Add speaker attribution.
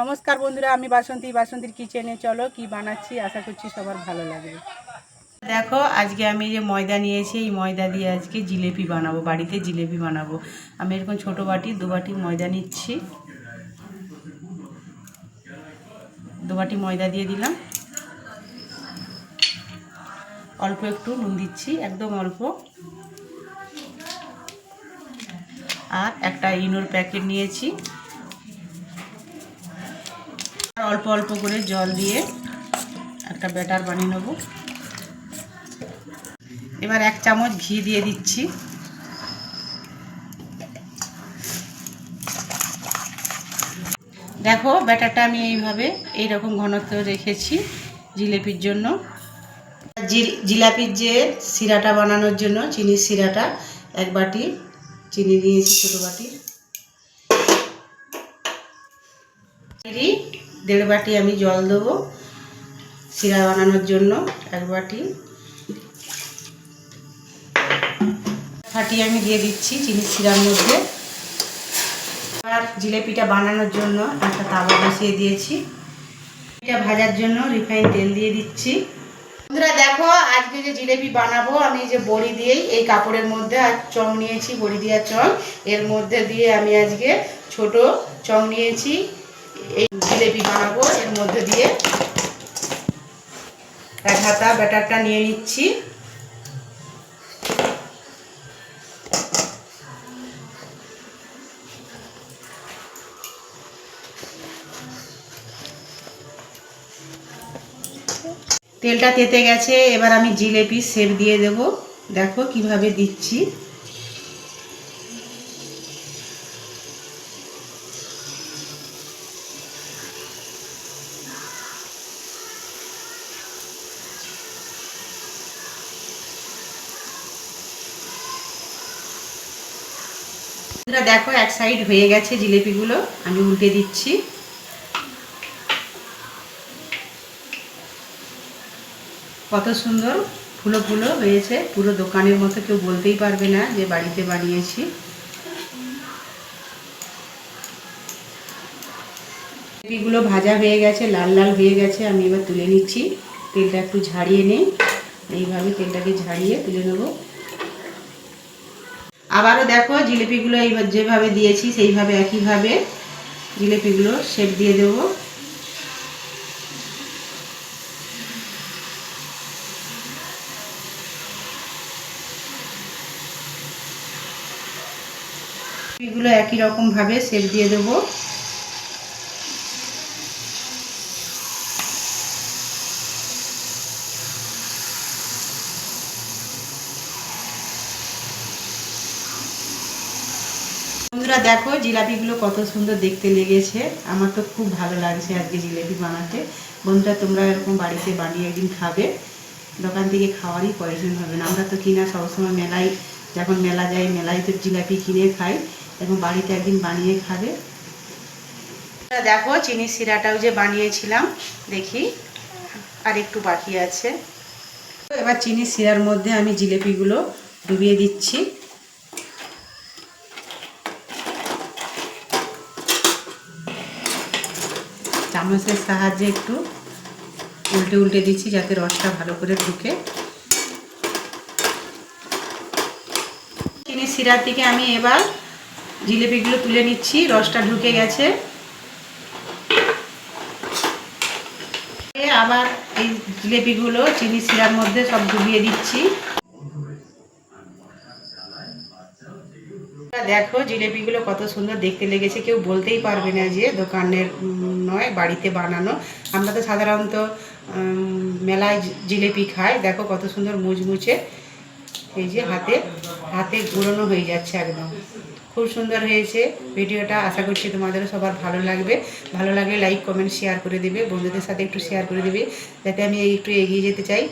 Speaker 1: নমস্কার বন্ধুরা, আমি বাসন্তী, বাসন্তীর কিচেনে চলো, কি বানাচ্ছি আশা করছি সবার ভালো লাগবে। দেখো, আজকে আমি যে ময়দা নিয়েছি, এই ময়দা দিয়ে আজকে জিলেপি বানাবো, বাড়িতে জিলেপি বানাবো। আমি এরকম ছোট বাটি, দু বাটি ময়দা নিচ্ছি। দু বাটি ময়দা দিয়ে দিলাম। অল্প একটু নুন দিচ্ছি, একদম অল্প। আর একটা ইনোর প্যাকেট নিয়েছি। অল্প অল্প করে জল দিয়ে একটা ব্যাটার বানিয়ে নেব। এবার এক চামচ ঘি দিয়ে দিচ্ছি। দেখো, ব্যাটারটা আমি এইভাবে এইরকম ঘনত্ব রেখেছি জিলেপির জন্য। জিলাপির যে শিরাটা বানানোর জন্য, চিনির শিরাটা, এক বাটি চিনি দিয়েছি ছোটো বাটি। দেড় বাটি আমি জল দেবো শিরা বানানোর জন্য, এক বাটি। ফাটিয়ে আমি দিয়ে দিচ্ছি চিনির শিরার মধ্যে। আর জিলেপিটা বানানোর জন্য একটা তাওয়া বসিয়ে দিয়েছি। এটা ভাজার জন্য রিফাইন তেল দিয়ে দিচ্ছি। বন্ধুরা, দেখো, আজকে যে জিলেপি বানাবো, আমি যে বড়ি দিয়েই এই কাপড়ের মধ্যে আর চং নিয়েছি, বড়ি দেওয়ার চং। এর মধ্যে দিয়ে আমি আজকে ছোট চং নিয়েছি। এই জিলেপি বানাবো, এর মধ্যে দিয়ে এক হাতা ব্যাটারটা নিয়ে নিচ্ছি। তেলটা তেতে গেছে, এবার আমি জিলেপি শেপ দিয়ে দেব। দেখো কীভাবে দিচ্ছি। বন্ধুরা, দেখো এক সাইড হয়ে গেছে জিলেপিগুলো, আমি উল্টে দিচ্ছি। কত সুন্দর ফুলো ফুলো হয়েছে, পুরো দোকানের মতো কেউ বলতেই পারবে না যে বাড়িতে বানিয়েছি। জিলিপিগুলো ভাজা হয়ে গেছে, লাল লাল হয়ে গেছে, আমি এবার তুলে নিচ্ছি। তেলটা একটু ঝাড়িয়ে নেই। এইভাবে তেলটাকে ঝাড়িয়ে তুলে নেব। আবারও দেখো জিলিপিগুলো এইবার যেভাবে দিয়েছি সেইভাবে একইভাবে জিলিপিগুলো শেপ দিয়ে দেব। জিলিপিগুলো একই রকমভাবে শেপ দিয়ে দেব। বন্ধুরা, দেখো জিলাপিগুলো কত সুন্দর দেখতে লেগেছে। আমার তো খুব ভালো লাগছে আজকে জিলাপি বানাতে। বন্ধুরা, তোমরা এরকম বাড়িতে বানিয়ে একদিন খাবে। দোকান থেকে খাওয়ারই প্রয়োজন হবে না। আমরা তো কিনা সবসময় মেলায়, যখন মেলা যাই মেলায় তো জিলাপি কিনে খাই। এবং বাড়িতে একদিন বানিয়ে খাবে। দেখো চিনি শিরাটাও যে বানিয়েছিলাম, দেখি। আর একটু বাকি আছে। এবার চিনি শিরার মধ্যে আমি জিলেপিগুলো ডুবিয়ে দিচ্ছি। চামচের সাহায্যে একটু উল্টে উল্টে দিচ্ছি যাতে রসটা ভালো করে ঢুকে। চিনি শিরার থেকে আমি এবার জিলিপিগুলো তুলে নিচ্ছি, রসটা ঢুকে গেছে। আবার এই জিলিপিগুলো চিনি শিরার মধ্যে সব ডুবিয়ে দিচ্ছি। দেখো জিলেপিগুলো কত সুন্দর দেখতে লেগেছে। কেউ বলতেই পারবে না যে দোকানের নয়, বাড়িতে বানানো। আমরা তো সাধারণত মেলায় জিলেপি খাই। দেখো কত সুন্দর মুচমুচে। এই যে হাতে হাতে গুঁড়োনো হয়ে যাচ্ছে একদম। খুব সুন্দর হয়েছে ভিডিওটা। আশা করছি তোমাদেরও সবার ভালো লাগবে। ভালো লাগলে লাইক কমেন্ট শেয়ার করে দেবে। বন্ধুদের সাথে একটু শেয়ার করে দেবে। যাতে আমি একটু এগিয়ে যেতে চাই।